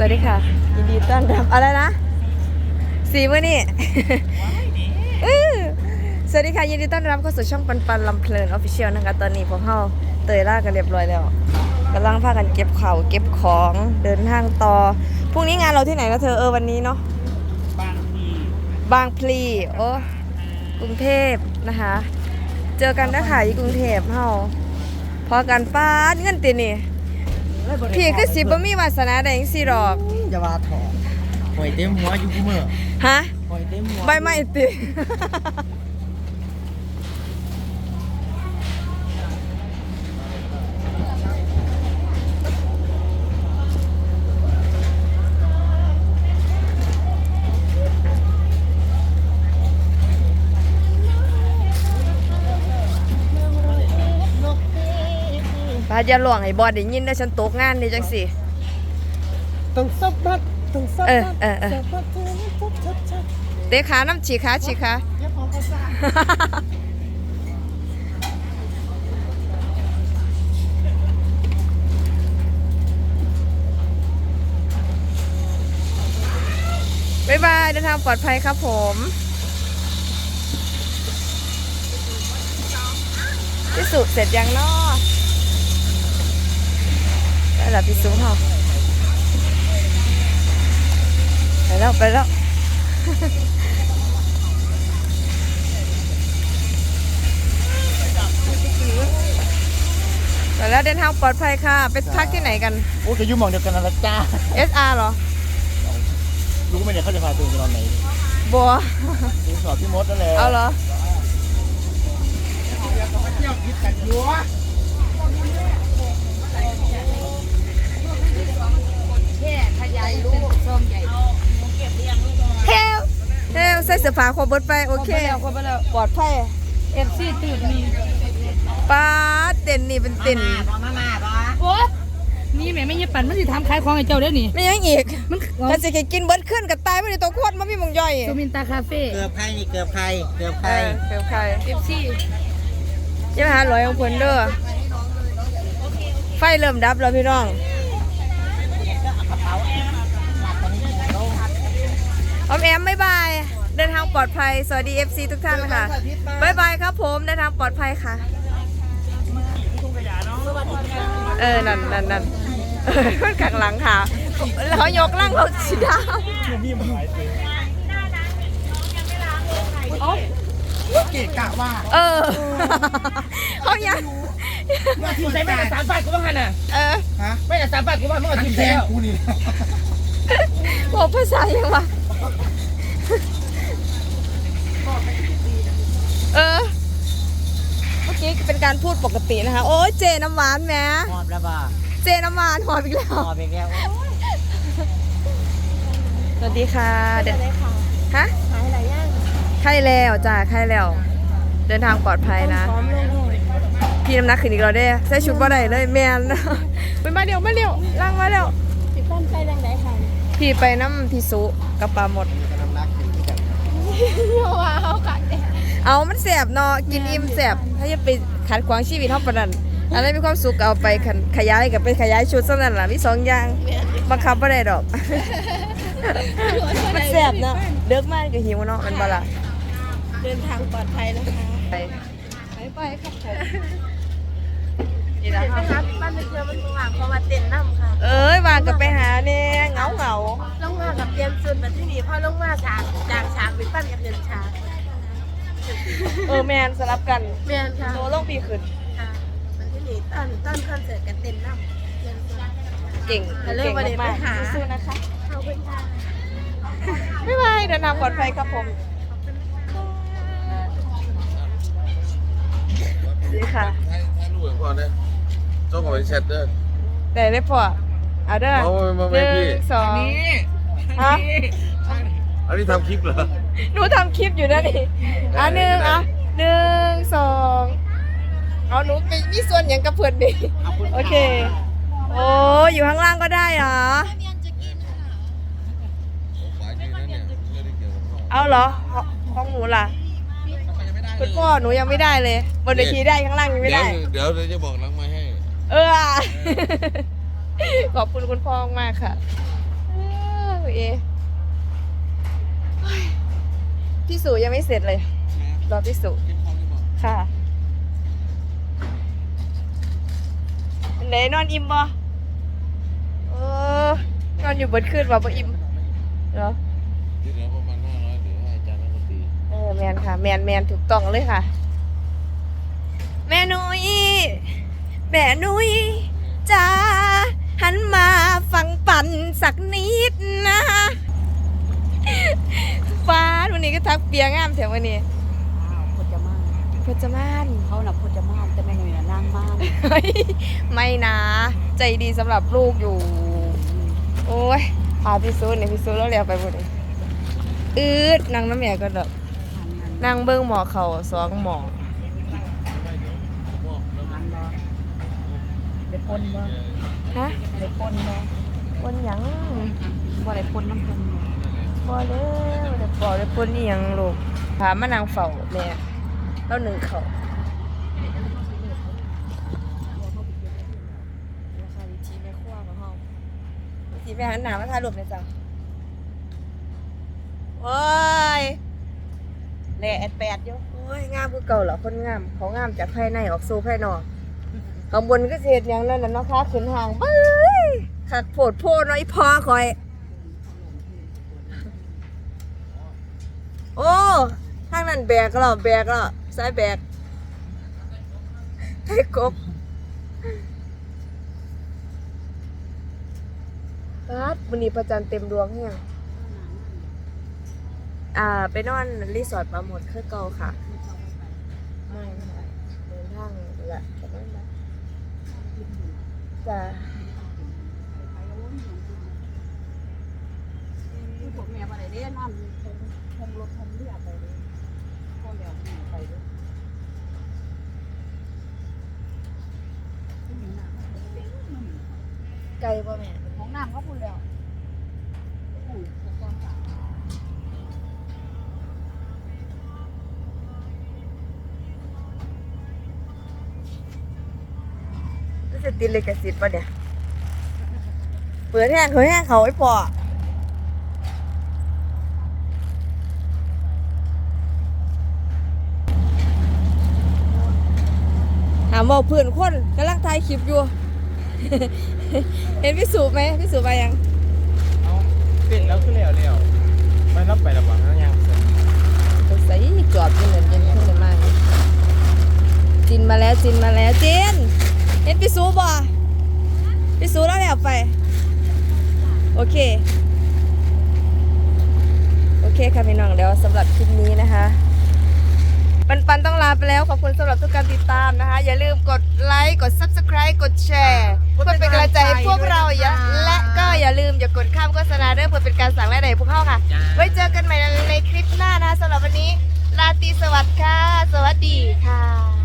สวัสดีค่ะ ยินดีต้อนรับอะไรนะสีมื่อนี่อื้อสวัสดีค่ะ ยินดีต้อนรับเข้าสู่ช่องปันปันลำเพลินออฟฟิเชียลนะคะ ตอนนี้พวกเราเตยล่ากันเรียบร้อยแล้วกำลังพากันเก็บข่าวเก็บของเดินทางต่อพรุ่งนี้งานเราที่ไหนนะเธอเออวันนี้เนาะบางทีบางพลีโอ้กรุงเทพนะคะ เจอกันนะค่ะที่กรุงเทพเฮาพอกันป้าดเงินตินี่ พี่คือสิบ่มีวาสนาได้จังซี่หรอกจะว่าถอดหอยเต็มหัวอยู่กูเมื่อฮะหอยเต็มหัวใบไม้ติ ป้าอย่าหลวงให้บอดได้ยินได้อฉันตกงานนี่จังสิต้องสับบัดต้องสับเอบัอดเออเออสับบัดเธอชับชับชับเตะขาน้ำฉีกขาฉีกขาเย็บของภาษาบ๊ายบายเดินทางปลอดภัยครับผมพิสูจน์เสร็จยังเนาะ ได้แล้วพิสูจน์เหรอไปแล้วไปแล้วไปแล้วเดินทางปลอดภัยค่ะ ไปพักที่ไหนกัน โอ้ยก็อยุ่หมองเดียวกันนั่นแหละจ้า SR เหรอ รู้ไหมเนี่ยเขาจะพาตัวไปนอนไหนบัวรีสอร์ทพี่มดนั่นแหละเอาเหรอเที่ยวคิดกันอยู่ วะเฮลเฮลใส่เสื้อผ้าครบเบิดไปโอเคคนไปแล้วปลอดภัยเอฟซีตื่นมีป้าดเต็นนี่เป็นเต็นมามาปะโอ๊ยนี่แม่ไม่ยี่ปันมันสิทำขายของให้เจ้าเด้อนี่ ไม่ยังอีกมันถ้าสิให้กินเบิดขึ้นกับตายไม่ได้ตัวโคตรมันมีหมองย่อยโซมินตาคาเฟ่เกือบใครนี่เกือบใครเกือบใคเอรอเกือบใครเอฟซีอย่ามาหาหลอยของเพิ่นเด้อไฟเริ่มดับแล้วพี่น้อง ออมแอมบ๊ายบาย เดินทางปลอดภัย สวัสดี FC ทุกท่านนะคะบ๊ายบายครับผมเดินทางปลอดภัยค่ะ เออ นั่นนั่นนั่นเออคนข้างหลังค่ะแล้วเขายกล่างรถสีดาว เกะกะว่าเออเขายังว่าทีมใส่ไม่แต่สามบาทกูบ้างไงน่ะเออฮะไม่แต่สามบาทกูบ้างเมื่อทีมแล้วกูนี่บอกภาษายังวะเออเมื่อกี้เป็นการพูดปกตินะคะ โอ้ยเจน้ำหวานแหมหอบแล้วป่ะเจน้ำหวานหอมอีกแล้วหอบอีกแล้วสวัสดีค่ะเด็ดฮะขายอะไร ย่างใช่แล้วจ้าใช่แล้ว เดินทางปลอดภัยนะพี่น้ำหนักขึ้นอีกแล้วเด้ใส่ชุดบ่ได้เลยแมนไปมาเร็วมาเร็วล่างมาเร็วสิป้อมใส่แรงไหนค่ะพี่ไปน้ำพี่สุกับปลาหมดน้ำหนักขึ้นที่กันว้าวกัดเอามันแสบเนาะกินอิ่มแสบถ้าจะไปขัดขวางชีวิตเท่าปานนั้นอะไรมีความสุขเอาไปขันขยายกับไปขยายชุดเท่านั้นล่ะมีสองอย่างบังคับไม่ได้ดอก มันแสบเนาะเด็กมากก็หิวเนาะมันบ่ล่ะ เดินทางปลอดภัยนะคะไปไปไปครับผมนี่นะไปหาบ้านเพื่อนมันว่างเพราะว่าเต้นน้ำค่ะ เอ้ยวางกับไปหาเนี่ยเหงาเหงาลงมากับเตรียมสุดมาที่นี่พอลงมาฉากจากฉากเป็นปั้นกับเดินฉากเออแมนสลับกันเมียนค่ะโตลงปีขึ้นค่ะมันที่นี่ต้นต้นคอนเสิร์ตกันเต้นน้ำเรียนสุดเก่งแต่เริ่เก่มงมาเดินมากไปหาๆสู้ๆนะคะเข้าไปค่ะบ๊ายบายเดินทางปลอดภัยครับผม ดีค่ะถ่ายถ่ายรูปก่อนนะเจ้าของเป็นแชทเด้อได้เลยพ่อเอาเด้อเอามามาหไม่นึ่พี่ งสองฮะอันนี้ทำคลิปเหรอ หนูทำคลิปอยู่นะนี่อะหนึ่งอะหนึ่งสองเอาหนูไปมีส่วนอย่างกับเพื่อนดิโอเค โอ้อยู่ข้างล่างก็ได้เหรอหลายทีนะเนี่ยไม่ได้เกี่ยวกับพ่อเอาเหรอของของหนูล่ะ คุณพ่อหนูยังไม่ได้เลย บนเวทีได้ข้างล่างยังไม่เดี๋ยวได้ เดี๋ยวเดี๋ยวจะบอกหลังไมาให้ เออ ขอบคุณคุณพ่อมากค่ะคุยเอเฮ้ยพี่สูยังไม่เสร็จเลย รอพี่สูค่ะไหนนอนอิ่มบ่เออนอนอยู่บนขึ้นว่าบ่อิ่มเหรอ แมนค่ะ แมนแมนถูกต้องเลยค่ะ แม่นุ้ยแม่นุ้ยจ้าหันมาฟังปั่นสักนิดนะฟ้าวันนี้ก็ทักเปียงามแถววันนี้พจมานพจมานเขาน่ะพจมานแต่แม่หนุ่ยน่ะนางมานเฮ้ยไม่นะ ใจดีสำหรับลูกอยู่ โอ้ยพาพี่ซูนเนี่ยพี่ซูนแล้วเรียกไปหมดเลยอืดนางน้ำแม่ก็ดอก นางเบิ้งหมอเขาสองหมอได้ปนบ่ฮะได้ปนบ่คนหยังบ่ได้ปนน้ำเพิ่นบ่บ่เด้อบ่ได้บอกได้คนอีหยังลูกพามานางเฝ้าแม่แล้วหนึ่งเขาราคาดีทีแม่ครัวของเฮาทีแม่หันหน้ามาถ่ายรูปหน่อยจ้ะโอ้ย แล่แอดแปดอยู่โอ้ยงามคือเก่าเหรอคนงาม เขางามจากภายในออกสู่ภายนอกข้างบนก็เสียดอย่างนั้นน่ะเนาะคะขึ้นห่างเบ้ยขัดโผดโพน้อยพอคอย โอ้ทางนั้นแบกแล้วแบกแล้วสายแบกให้กบปัดวันนี้พระจันเต็มดวงเฮีย อ่าไปนอนรีสอร์ทปลาหมดคือเก่าค่ะ ไม่ไม่เดินทางละจะนั่นนะจะพวกแม่บ่ได้เด้นอนคงรถคงเรือไปเด้พอแล้วไปเด้ไกลป่ะแม่ห้องน้ำเขาพูดแล้ว รู้สึกติดเลยกสิทธิ์ปะเนี่ย เปิดแห้งเขาแห้งเขาไอ้ปอหาหมอเพื่อนคนกำลังถ่ายคลิปอยู่ เห็นพี่สูบไหมพี่สูบไปยังเอาเสร็จแล้วขึ้นแล้วแล้วไปรับไปแล้วบ่ยังยังสงสัยจอดอยู่เหมือนเย็นขึ้นเลยมาจินมาแล้วจินมาแล้วจิน เห็นพี่สูบ่พี่สูแล้วแล้วไป โอเค โอเคค่ะพี่น้องเดี๋ยวสำหรับคลิปนี้นะคะ ปันปันต้องลาไปแล้ว ขอบคุณสำหรับทุกการติดตามนะคะ อย่าลืมกดไลค์กด subscribe กดแชร์เพื่อเป็นกำลังใจให้พวกเราอย่าและก็อย่าลืมอย่ากดข้ามโฆษณาด้วยเพื่อเป็นการสั่งและใดพวกเขาค่ะ ไว้เจอกันใหม่ในคลิปหน้านะคะสำหรับวันนี้ลาตรีสวัสดิ์ค่ะ สวัสดีค่ะ